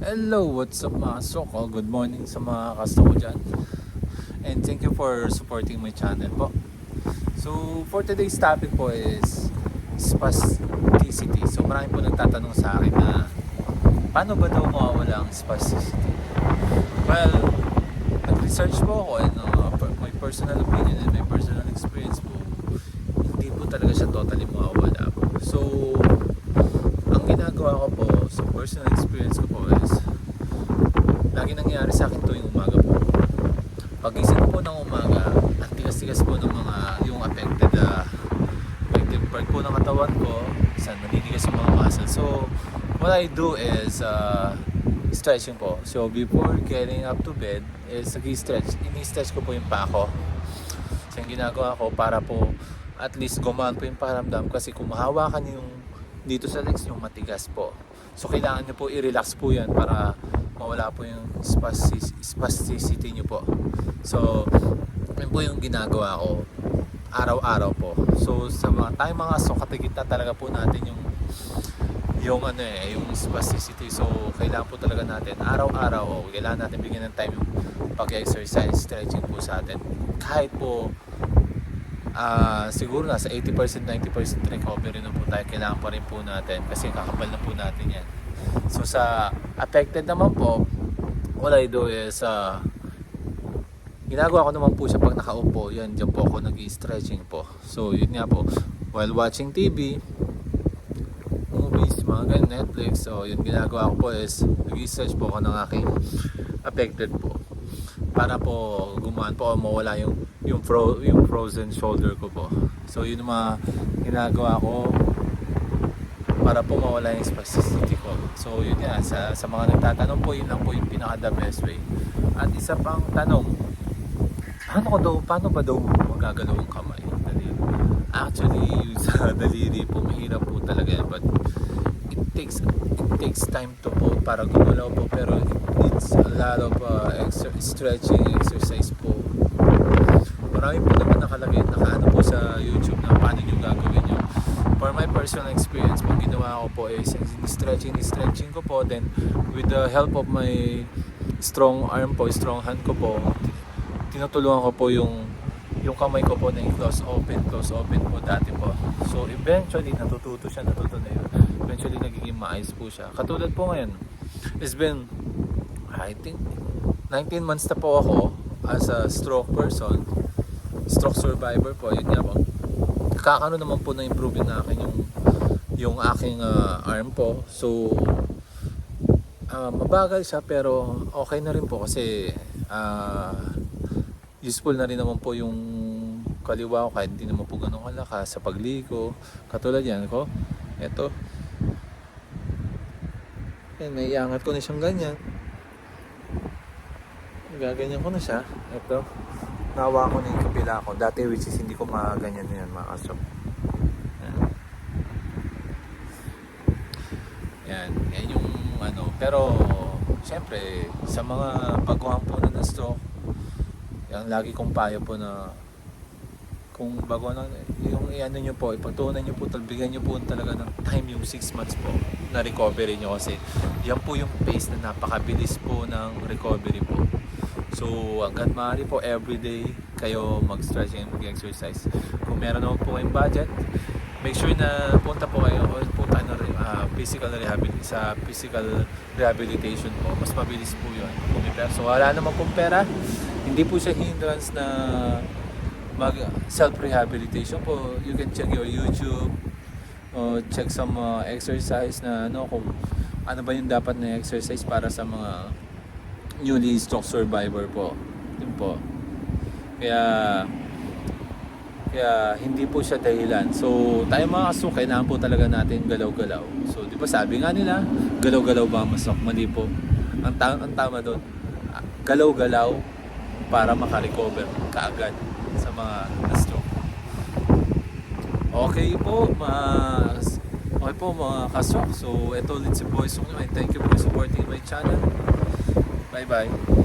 Hello, what's up mga soko? Good morning sa mga kasto ko dyan. And thank you for supporting my channel po. So, for today's topic po is spasticity. So, marami po nagtatanong sa akin na paano ba daw mawawala ang spasticity? Well, nag-research po ako and uh, my personal opinion and my personal experience po, hindi po talaga siya totally mawawala. So, ginagawa ko po sa personal experience ko po is lagi nangyayari sa akin tuwing umaga po. Pagising po ng umaga, ang tigas-tigas po ng mga yung affected uh, affected part po ng katawan ko, sa naninigas yung mga muscles. So, what I do is uh, stretching po. So, before getting up to bed, is nag-stretch. Ini-stretch ko po yung pa ko. So, yung ginagawa ko para po at least gumaan po yung paramdam kasi kung mahawakan yung dito sa legs yung matigas po. So kailangan nyo po i-relax po yan para mawala po yung spastic- spasticity nyo po. So yun po yung ginagawa ko araw-araw po. So sa mga tayo mga sokatagit na talaga po natin yung yung ano eh, yung spasticity. So kailangan po talaga natin araw-araw o kailangan natin bigyan ng time yung pag-exercise, stretching po sa atin. Kahit po ah siguro nasa 80% 90% recovery na po tayo. Kailangan pa rin po natin kasi kakapal na po natin yan. So sa affected naman po what I do is uh, ginagawa ko naman po siya pag nakaupo. Yan dyan po ako nag stretching po. So yun nga po. While watching TV movies mga ganyan Netflix. So yun ginagawa ko po is nag stretch po ako ng aking affected po para po gumaan po mawala yung yung fro yung frozen shoulder ko po. So yun yung mga ginagawa ko para po mawala yung spasticity ko. So yun nga sa sa mga nagtatanong po yun lang po yung pinaka the best way. At isa pang tanong, paano ko daw paano ba daw magagalaw ang kamay? Actually, yung sa daliri po mahirap po talaga but it takes it takes time to po para gumalaw po pero it needs a lot of uh, exer- stretching exercise po marami po naman nakalagay nakaano po sa YouTube na paano nyo gagawin yun for my personal experience po ginawa ko po is stretching stretching ko po then with the help of my strong arm po strong hand ko po tinutulungan ko po yung yung kamay ko po na i-close open, close open po dati po. So eventually natututo siya, natuto na yun. Eventually nagiging maayos po siya. Katulad po ngayon, it's been, I think, 19 months na po ako as a stroke person, stroke survivor po, yun nga po. Kakano naman po na improving na akin yung yung aking ah, arm po. So, ah, mabagal siya pero okay na rin po kasi ah, useful na rin naman po yung kaliwa ko kahit hindi naman po ganun kalakas sa pagligo. Katulad yan ko. Ito. Yan, may iangat ko na siyang ganyan. Gaganyan ko na siya. Ito. Nawa ko na yung kapila ko. Dati which is hindi ko maganyan na yan mga kasok. Yan. Yan. Yung ano. Pero, syempre, sa mga baguhan po na na-stroke, yan lagi kong payo po na kung bago na yung ano nyo po, ipagtuunan nyo po, talbigan nyo po talaga ng time yung 6 months po na recovery nyo kasi yan po yung pace na napakabilis po ng recovery po. So hanggat maaari po everyday kayo mag-stretch and mag-exercise. Kung meron naman po kayong budget, make sure na punta po kayo o punta na ah, physical rehabilitation sa physical rehabilitation po. Mas mabilis po yun. So wala naman pong pera, hindi po siya hindrance na mag self-rehabilitation po. You can check your YouTube o check some uh, exercise na ano kung ano ba yung dapat na exercise para sa mga newly stroke survivor po. Yun po. Kaya kaya hindi po siya dahilan. So, tayo mga kaso, kailangan po talaga natin galaw-galaw. So, di ba sabi nga nila, galaw-galaw ba masok? Mali po. Ang, ta- ang tama doon, galaw-galaw para makarecover kaagad sa mga. Okay po, mga Okay po mga kasok. So, ito ulit si Boy Song. And thank you for supporting my channel. Bye-bye.